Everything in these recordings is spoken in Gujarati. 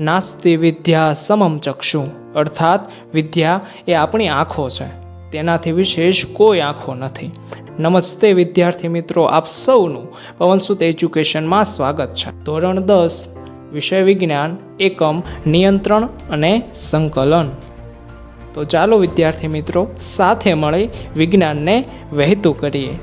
નાસ્તિ વિદ્યા સમમ ચક્ષુ. અર્થાત, વિદ્યા એ આપણી આંખો છે. તેનાથી વિશેષ કોઈ આંખો નથી. નમસ્તે વિદ્યાર્થી મિત્રો, આપ સૌનું પવનસુત એજ્યુકેશનમાં સ્વાગત છે. ધોરણ દસ, વિષય વિજ્ઞાન, એકમ, નિયંત્રણ અને સંકલન. તો ચાલો વિદ્યાર્થી મિત્રો, સાથે મળી વિજ્ઞાનને વહેતું કરીએ.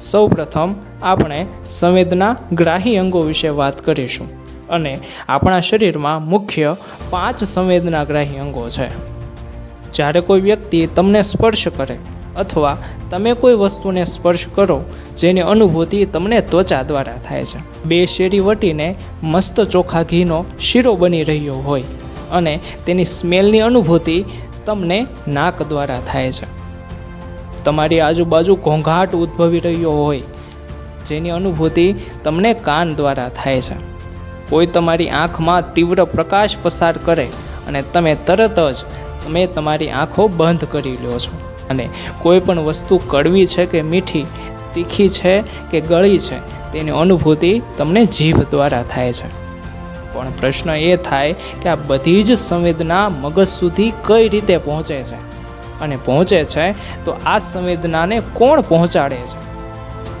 સૌ પ્રથમ આપણે સંવેદના ગ્રાહી અંગો વિશે વાત કરીશું. અને આપણા શરીરમાં મુખ્ય પાંચ સંવેદનાગ્રાહી અંગો છે. જ્યારે કોઈ વ્યક્તિ તમને સ્પર્શ કરે અથવા તમે કોઈ વસ્તુને સ્પર્શ કરો, જેની અનુભૂતિ તમને ત્વચા દ્વારા થાય છે. બે શેરી વટીને મસ્ત ચોખા ઘીનો શીરો બની રહ્યો હોય અને તેની સ્મેલની અનુભૂતિ તમને નાક દ્વારા થાય છે. તમારી આજુબાજુ ઘોંઘાટ ઉદ્ભવી રહ્યો હોય, જેની અનુભૂતિ તમને કાન દ્વારા થાય છે. કોઈ તમારી આંખમાં તીવ્ર પ્રકાશ પસાર કરે અને તમે તરત જ તમે તમારી આંખો બંધ કરી લો છો. અને કોઈ પણ વસ્તુ કડવી છે કે મીઠી, તીખી છે કે ગળી છે, તેની અનુભૂતિ તમને જીભ દ્વારા થાય છે. પણ પ્રશ્ન એ થાય કે આ બધી જ સંવેદના મગજ સુધી કઈ રીતે પહોંચે છે? અને પહોંચે છે તો આ સંવેદનાને કોણ પહોંચાડે છે?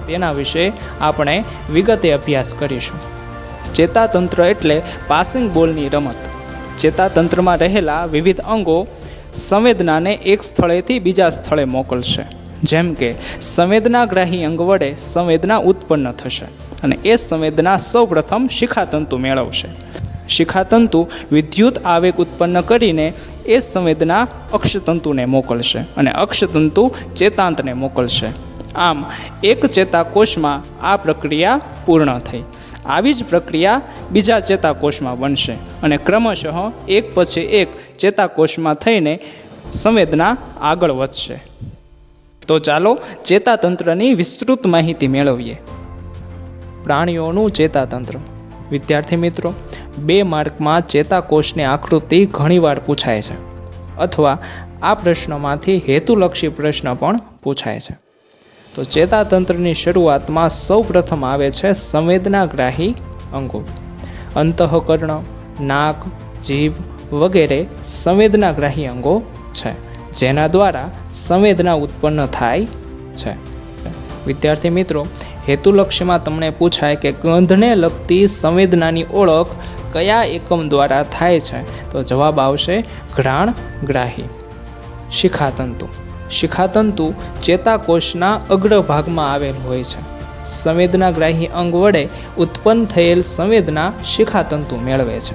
તેના વિશે આપણે વિગતે અભ્યાસ કરીશું. ચેતાતંત્ર એટલે પાસિંગ બોલની રમત. ચેતાતંત્રમાં રહેલા વિવિધ અંગો સંવેદનાને એક સ્થળેથી બીજા સ્થળે મોકલશે. જેમ કે, સંવેદનાગ્રાહી અંગ વડે સંવેદના ઉત્પન્ન થશે અને એ સંવેદના સૌપ્રથમ શિખાતંતુ મેળવશે. શિખાતંતુ વિદ્યુત આવેગ ઉત્પન્ન કરીને એ સંવેદના અક્ષતંતુને મોકલશે અને અક્ષતંતુ ચેતાંતને મોકલશે. આમ, એક ચેતાકોષમાં આ પ્રક્રિયા પૂર્ણ થઈ. આવી જ પ્રક્રિયા બીજા ચેતાકોષમાં બનશે અને ક્રમશઃ એક પછી એક ચેતાકોષમાં થઈને સંવેદના આગળ વધશે. તો ચાલો ચેતાતંત્રની વિસ્તૃત માહિતી મેળવીએ. પ્રાણીઓનું ચેતાતંત્ર. વિદ્યાર્થી મિત્રો, બે માર્કમાં ચેતાકોષની આકૃતિ ઘણીવાર પૂછાય છે. અથવા આ પ્રશ્નમાંથી હેતુલક્ષી પ્રશ્ન પણ પૂછાય છે. તો ચેતાતંત્રની શરૂઆતમાં સૌ પ્રથમ આવે છે સંવેદનાગ્રાહી અંગો. અંતઃકર્ણ, નાક, જીભ વગેરે સંવેદનાગ્રાહી અંગો છે, જેના દ્વારા સંવેદના ઉત્પન્ન થાય છે. વિદ્યાર્થી મિત્રો હેતુલક્ષ્યમાં તમને પૂછાય કે ગંધને લગતી સંવેદનાની ઓળખ કયા એકમ દ્વારા થાય છે? તો જવાબ આવશે ઘ્રાણગ્રાહી શિખાતંતુ. શિખાતંતુ ચેતાકોષના અગ્ર ભાગમાં આવેલ હોય છે. સંવેદનાગ્રાહી અંગ વડે ઉત્પન્ન થયેલ સંવેદના શિખાતંતુ મેળવે છે.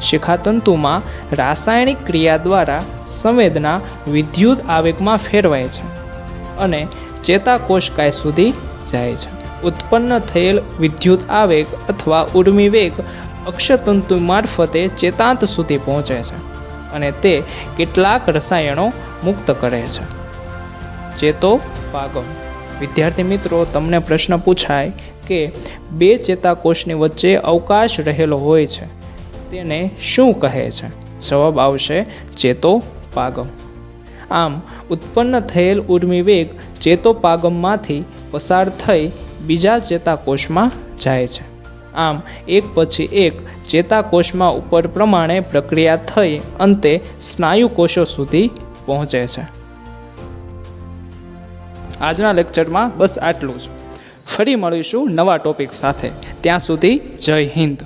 શિખાતંતુમાં રાસાયણિક ક્રિયા દ્વારા સંવેદના વિદ્યુત આવેગમાં ફેરવાય છે અને ચેતાકોષકાય સુધી જાય છે. ઉત્પન્ન થયેલ વિદ્યુત આવેગ અથવા ઉર્મી વેગ અક્ષતંતુ મારફતે ચેતાંત સુધી પહોંચે છે અને તે કેટલાક રસાયણો મુક્ત કરે છે. ચેતો પાગમ. વિદ્યાર્થી મિત્રો, તમને પ્રશ્ન પૂછાય કે બે ચેતાકોષની વચ્ચે અવકાશ રહેલો હોય છે, તેને શું કહે છે? જવાબ આવશે, ચેતો પાગમ. આમ, ઉત્પન્ન થયેલ ઉર્મિવેગ ચેતો ચેતોપાગમમાંથી પસાર થઈ બીજા ચેતાકોષમાં જાય છે. આમ, એક પછી એક ચેતાકોષમાં ઉપર પ્રમાણે પ્રક્રિયા થઈ અંતે સ્નાયુ કોષો સુધી પહોંચે છે. આજના લેક્ચરમાં બસ આટલું જ. ફરી મળીશું નવા ટોપિક સાથે. ત્યાં સુધી જય હિન્દ.